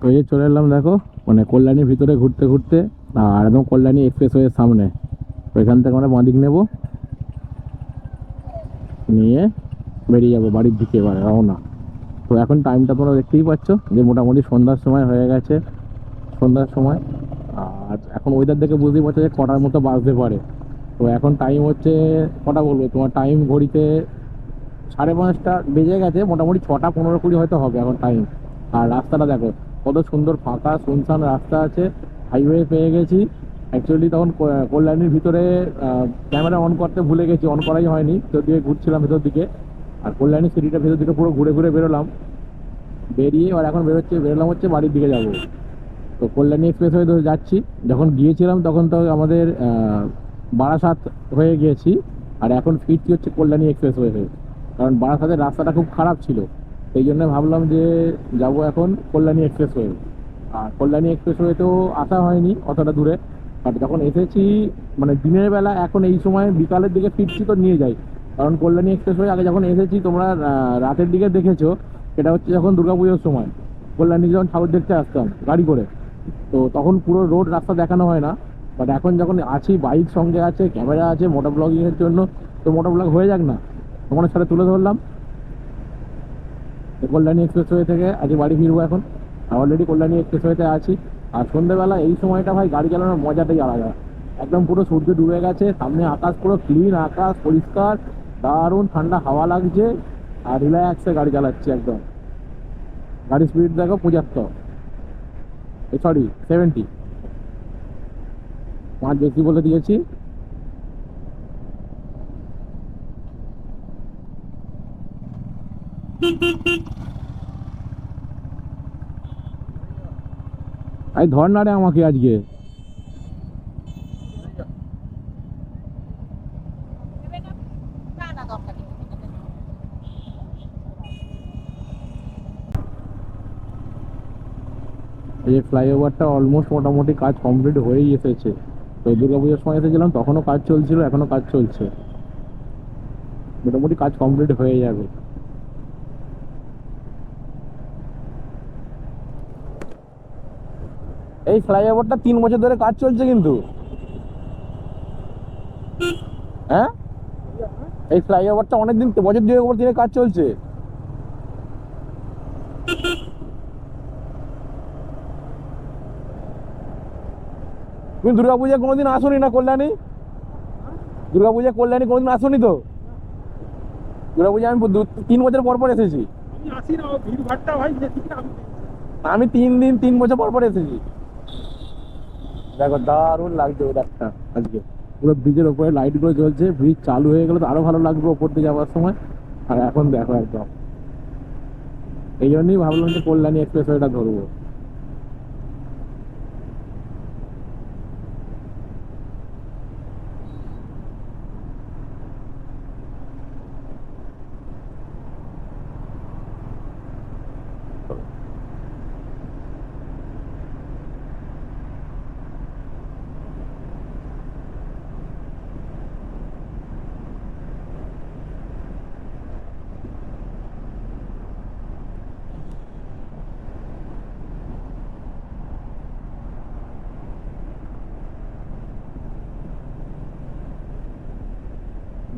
তো চলে এলাম দেখো মানে কল্যাণীর ভিতরে ঘুরতে ঘুরতে, আর একদম কল্যাণী এক্সপ্রেস ওয়ের সামনে। তো এখান থেকে আমরা বাঁদিক নেব। নিয়ে বেরিয়ে যাব বাড়ির দিকে এবার, রওনা। তো এখন টাইমটা তোমরা দেখতেই পাচ্ছ যে মোটামুটি সন্ধ্যার সময় হয়ে গেছে, সন্ধ্যার সময়। আর এখন ওয়েদার দেখে বুঝতেই পারছ যে কটার মতো বাজতে পারে। তো এখন টাইম হচ্ছে, কটা বলব? তোমার টাইম ঘড়িতে সাড়ে পাঁচটা বেজে গেছে, মোটামুটি ছটা পনেরো কুড়ি হয়তো হবে এখন টাইম আর রাস্তাটা দেখো কত সুন্দর ফাঁকা, শুনশান রাস্তা আছে হাইওয়ে পেয়ে গেছি। অ্যাকচুয়ালি তখন কল্যাণীর ভিতরে ক্যামেরা অন করতে ভুলে গেছি অন করাই হয়নি, ভিতর দিকে ঘুরছিলাম ভেতর দিকে। আর কল্যাণী সিটিটা ভেতর দিকে পুরো ঘুরে ঘুরে বেরোলাম। বেরিয়ে আর এখন বেরোচ্ছে, বেরোলাম হচ্ছে বাড়ির দিকে যাব। তো কল্যাণী এক্সপ্রেস হয়ে ধরে যাচ্ছি। যখন গিয়েছিলাম তখন তো আমাদের বারাসাত হয়ে গিয়েছি আর এখন ফিরছি হচ্ছে কল্যাণী এক্সপ্রেস হয়ে। কারণ বারাসাতের রাস্তাটা খুব খারাপ ছিল। সেই জন্য ভাবলাম যে যাব এখন কল্যাণী এক্সপ্রেস হয়ে আর কল্যাণী এক্সপ্রেস হয়েতেও আসা হয়নি অতটা দূরে। বাট যখন এসেছি মানে দিনের বেলা এখন এই সময় বিকালের দিকে ফিরছি তো নিয়ে যাই। কারণ কল্যাণী এক্সপ্রেস হয়ে আগে যখন এসেছি, তোমরা রাতের দিকে দেখেছ, সেটা হচ্ছে যখন দুর্গাপুজোর সময়। কল্যাণী যখন ঠাকুর দেখতে আসতাম গাড়ি করে। তো তখন পুরো রোড রাস্তা দেখানো হয় না। বাট এখন যখন আছি, বাইক সঙ্গে আছে, ক্যামেরা আছে, মোটর ব্লগিংয়ের জন্য, তো মোটর ব্লগ হয়ে যাক না। তোমাদের সাথে তুলে ধরলাম। তো কল্যাণী এক্সপ্রেসওয়ে থেকে আজকে বাড়ি ফিরবো এখন। অলরেডি কল্যাণী এক্সপ্রেসওয়েতে আছি। আর সন্ধ্যেবেলা এই সময়টা ভাই গাড়ি চালানোর মজাটাই আলাদা। একদম পুরো সূর্য ডুবে গেছে, সামনে আকাশ পুরো ক্লিন আকাশ পরিষ্কার, দারুণ ঠান্ডা হাওয়া লাগছে, আর রিল্যাক্সে গাড়ি চালাচ্ছি একদম। গাড়ি স্পিড দেখো পঁচাত্তর। সরি সেভেন্টি পাঁচ বেশি বলে দিয়েছি। আই ধর না রে আমাকে আজকে। এই ফ্লাইওভারটা অলমোস্ট মোটামুটি কাজ কমপ্লিট হয়েই এসেছে। তো দুর্গাপুজোর সময় এসেছিলাম, তখনও কাজ চলছিল, এখনও কাজ চলছে। মোটামুটি কাজ কমপ্লিট হয়ে যাবে। এই ফ্লাইওভারটা তিন বছর ধরে কাজ চলছে কিন্তু। হ্যাঁ? এই ফ্লাইওভারটা অনেকদিন বছর দুয়েক উপর দিনে কাজ চলছে। তুমি দুর্গাপূজায় কোনোদিন আসোনি না কল্যাণী? দুর্গাপূজায় কল্যাণী কোনোদিন আসোনি তো? দুর্গাপূজায় আমি তিন বছর পর পর এসেছি। আমি তিন দিন তিন বছর পর পর এসেছি। দেখো দারুণ লাগছে ওয়েদারটা আজকে। পুরো ব্রিজের ওপরে লাইটগুলো জ্বলছে ব্রিজ চালু হয়ে গেলে তো আরও ভালো লাগবে ওপর দিয়ে যাওয়ার সময়। আর এখন দেখো একদম। এই জন্যই ভাবলাম যে কল্যাণী এক্সপ্রেস ওয়েটা ধরবো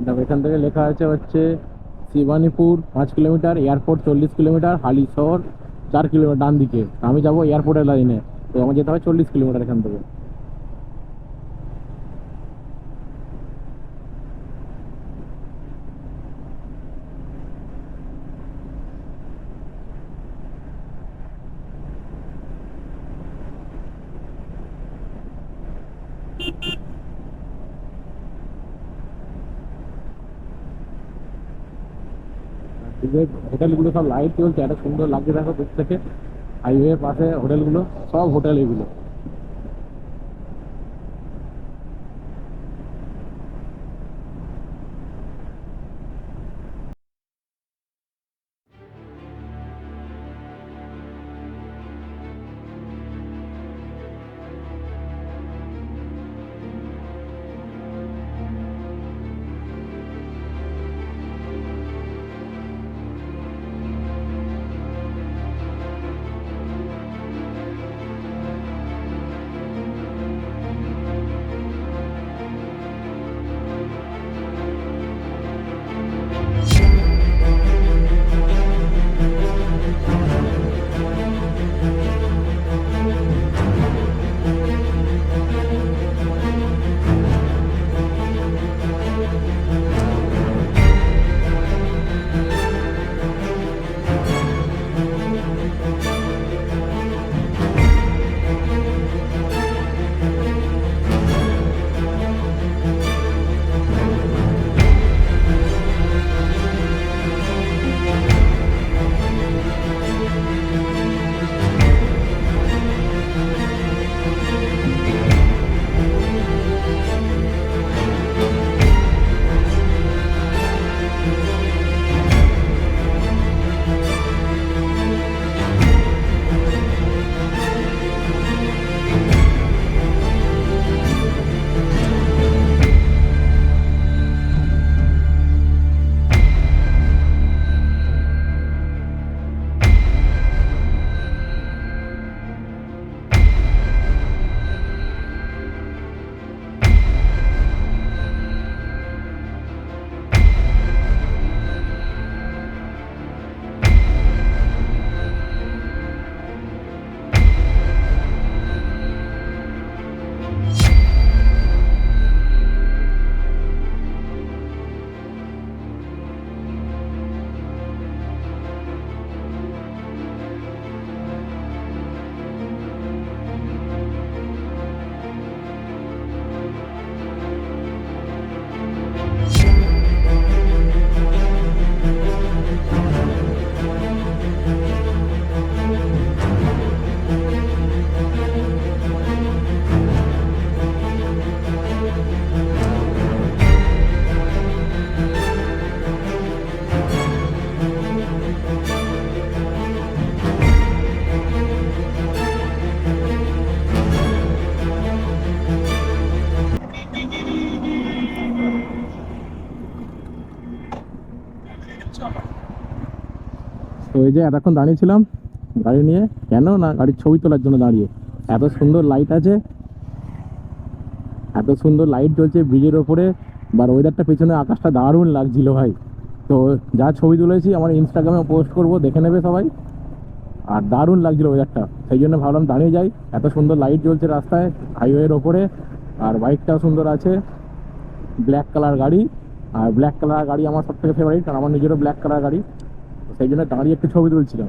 দেখো এখান থেকে লেখা আছে হচ্ছে শিবানীপুর পাঁচ কিলোমিটার, এয়ারপোর্ট চল্লিশ কিলোমিটার হালিশহর চার কিলোমিটার ডান দিকে। আমি যাব এয়ারপোর্টের লাইনে। তো আমার যেতে হবে চল্লিশ কিলোমিটার এখান থেকে। হোটেলগুলো সব লাইট চলছে এত সুন্দর লাগছে দেখো দূর থেকে হাইওয়ে পাশে হোটেলগুলো, সব হোটেল এগুলো। তো এই যে এতক্ষণ দাঁড়িয়েছিলাম গাড়ি নিয়ে, কেন না গাড়ির ছবি তোলার জন্য দাঁড়িয়ে? এত সুন্দর লাইট আছে। এত সুন্দর লাইট জ্বলছে ব্রিজের ওপরে, বা ওয়েদারটা পেছনে আকাশটা দারুণ লাগছিল ভাই। তো যা ছবি তুলেছি, আমার ইনস্টাগ্রামে পোস্ট করব, দেখে নেবে সবাই। আর দারুণ লাগছিল ওয়েদারটা সেই জন্য ভাবলাম দাঁড়িয়ে যাই। এত সুন্দর লাইট জ্বলছে রাস্তায় হাইওয়ের ওপরে, আর বাইকটাও সুন্দর আছে। ব্ল্যাক কালার গাড়ি, আর ব্ল্যাক কালার গাড়ি আমার সব থেকে ফেভারিট কারণ আমার নিজেরও ব্ল্যাক কালার গাড়ি। সেই জন্য দাঁড়িয়ে একটু ছবি তুলছিলাম।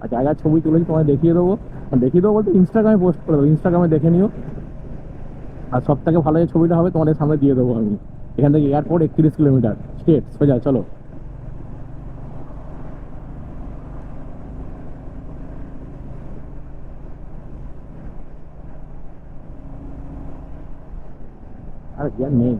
আর যা যা ছবি তুলেছি, তোমায় দেখিয়ে দেবো। দেখিয়ে দেবো বলতে ইনস্টাগ্রামে পোস্ট করে দেবো। ইনস্টাগ্রামে দেখে নিও। আর সব থেকে ভালো যে ছবিটা হবে তোমাদের সামনে দিয়ে দেবো আমি। এখান থেকে এয়ারপোর্ট একত্রিশ কিলোমিটার। স্টেট সোজা, চলো। আর কি নেই।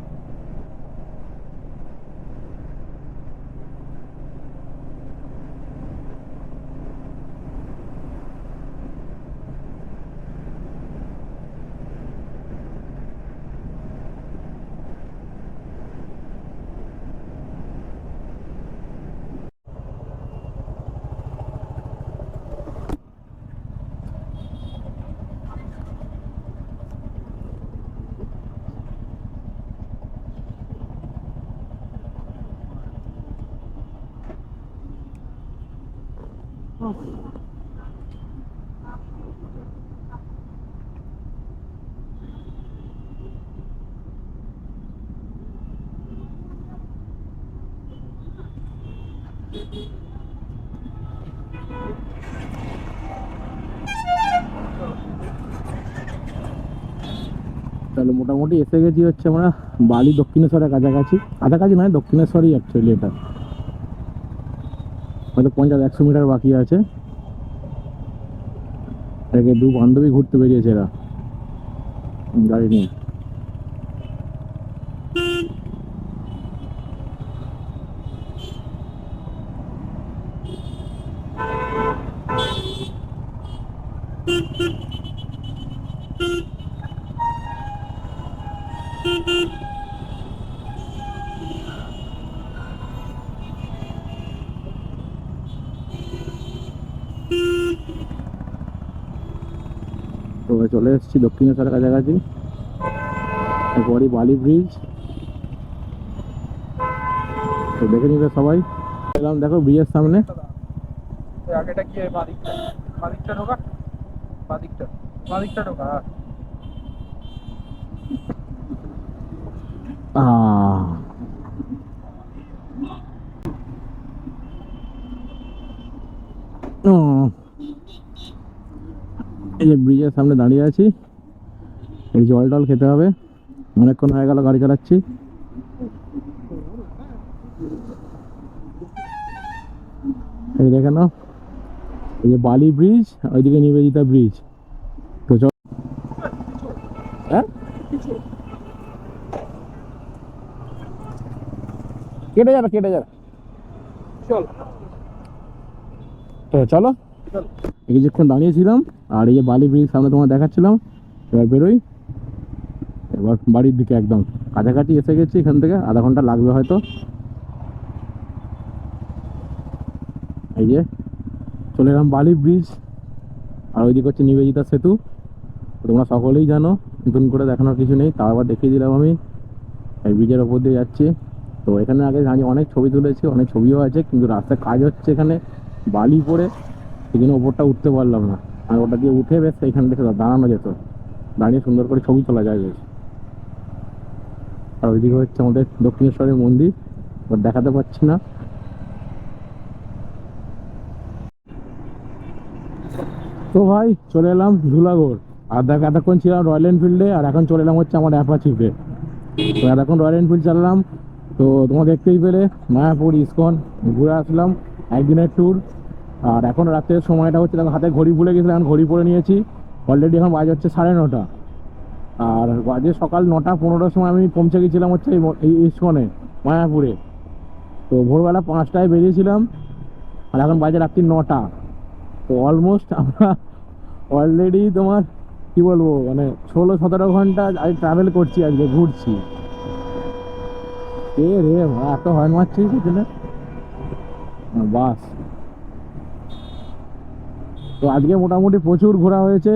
তাহলে মোটামুটি এসে গেছি হচ্ছে আমরা বালি দক্ষিণেশ্বরের কাছাকাছি। কাছাকাছি নয় দক্ষিণেশ্বরই অ্যাকচুয়ালি এটা। হয়তো পঞ্চাশ একশো মিটার বাকি আছে। একে দু বান্ধবী ঘুরতে বেরিয়েছে এরা। গাড়ি নিয়ে। চলে এসেছি দক্ষিণেশ্বরের কাছাকাছি। এরপরই বালি ব্রিজ তো দেখে নিবে সবাই। এলাম দেখো ব্রিজের সামনে। এই আগেটা কি হয় বাদিকটা? বাদিকটা ঢোকা? বাদিকটা। বাদিকটা ঢোকা হ্যাঁ। এই যে ব্রিজের সামনে দাঁড়িয়ে আছি এই জল টল খেতে হবে। অনেকক্ষণ হয়ে গেল গাড়ি চালাচ্ছি। এই দেখে নাও এই যে বালি ব্রিজ ওইদিকে নিবেদিতা ব্রিজ তো চল। হ্যাঁ? কেটে যাবে কেটে যাবে। চল। তো চলো। কিছুক্ষণ দাঁড়িয়েছিলাম, আর এই যে বালি ব্রিজ সামনে তোমার দেখাচ্ছিলাম, এবার বেরোই। এবার বাড়ির দিকে একদম। কাছাকাছি এসে গেছি এখান থেকে, আধা ঘণ্টা লাগবে হয়তো। এই যে চলে এলাম বালি ব্রিজ, আর ওইদিকে হচ্ছে নিবেদিতা সেতু। তোমরা সকলেই জানো, নতুন করে দেখানোর কিছু নেই, তাও আবার দেখিয়ে দিলাম আমি। এই ব্রিজের ওপর দিয়ে যাচ্ছি। তো এখানে আগে জানি অনেক ছবি তুলেছি, অনেক ছবিও আছে, কিন্তু রাস্তায় কাজ হচ্ছে এখানে, বালি পড়ে। সেই জন্য ওপরটা উঠতে পারলাম না। আর ওটা দিয়ে উঠে বেশ এইখান থেকে দাঁড়ানো যেত। দাঁড়িয়ে সুন্দর করে ছবি তোলা যায় বেশ। আর ওইদিকে হচ্ছে আমাদের দক্ষিণেশ্বরের মন্দির। দেখাতে পাচ্ছি না। তো ভাই, চলে এলাম ধুলাগড়। আর দেখ, এতক্ষণ ছিলাম রয়্যাল এনফিল্ডে আর এখন চলে এলাম হচ্ছে আমার অ্যাপাচিপে তো। এতক্ষণ রয়্যাল এনফিল্ড চালালাম। তো তোমরা দেখতেই পেলে, মায়াপুর, ইস্কন, ঘুরে আসলাম। একদিনের ট্যুর আর এখন রাতের সময়টা হচ্ছে দেখো, হাতে ঘড়ি ভুলে গেছিলাম, এখন ঘড়ি পরে নিয়েছি। অলরেডি এখন বাজে হচ্ছে সাড়ে নটা। আর বাজে সকাল নটা পনেরোটার সময় আমি পৌঁছে গেছিলাম হচ্ছে এই ইস্কনে, মায়াপুরে। তো ভোরবেলা পাঁচটায় বেরিয়েছিলাম, আর এখন বাজে রাত্রি নটা। তো অলমোস্ট আমরা অলরেডি তোমার, কি বলব মানে ষোলো সতেরো ঘণ্টা আজ ট্রাভেল করছি, আজকে ঘুরছি। এ রে এত হর্ন মারছিস বাস। তো আজকে মোটামুটি প্রচুর ঘোরা হয়েছে।